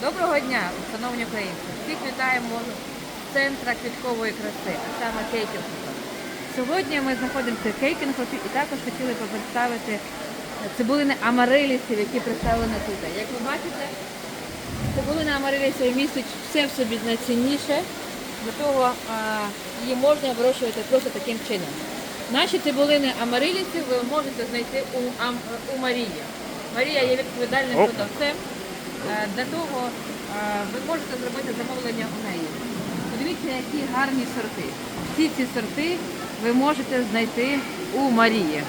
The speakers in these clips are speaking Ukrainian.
Доброго дня, шановні українці! Всіх вітаємо з центра квіткової краси, а саме Кейкінг. Сьогодні ми знаходимося в Кейкінг-Хоті і також хотіли представити цибулини амарилісів, які представлені тут. Як ви бачите, цибулина амарилісів містить все в собі найцінніше, до того її можна вирощувати просто таким чином. Наші цибулини амарилісів ви можете знайти у, у Марії. Марія є відповідальним продавцем. Е, Для того е, ви можете зробити замовлення у неї. Подивіться, які гарні сорти. Всі ці сорти ви можете знайти у Марії.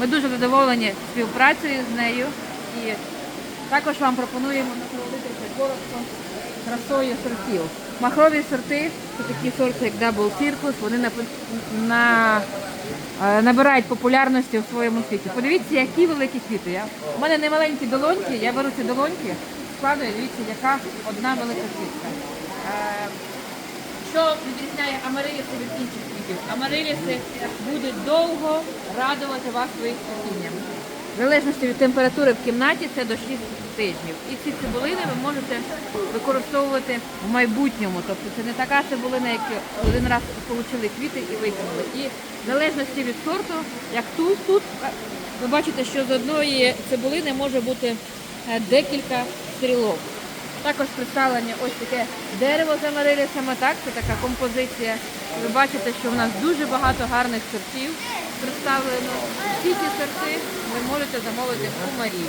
Ми дуже задоволені співпрацею з нею і також вам пропонуємо насолодитися коротко красою сортів. Махрові сорти це такі сорти, як Double Circus, вони на, на, е, набирають популярності у своєму світі. Подивіться, які великі квіти. У мене не маленькі долоньки, я беру ці долоньки, складую, дивіться, яка одна велика квітка. Е, що відрізняє амариліси від інших квітів? Амариліси будуть довго радувати вас своїм цвітінням. В залежності від температури в кімнаті це до 6 тижнів. І ці цибулини ви можете використовувати в майбутньому. Тобто це не така цибулина, як один раз отримали квіти і викинули. І в залежності від сорту, як тут, тут ви бачите, що з одної цибулини може бути е, декілька стрілок. Також представлення ось таке дерево з амарилісами, так, це така композиція. Ви бачите, що в нас дуже багато гарних сортів представлено. Всі ці сорти ви можете замовити у Марії.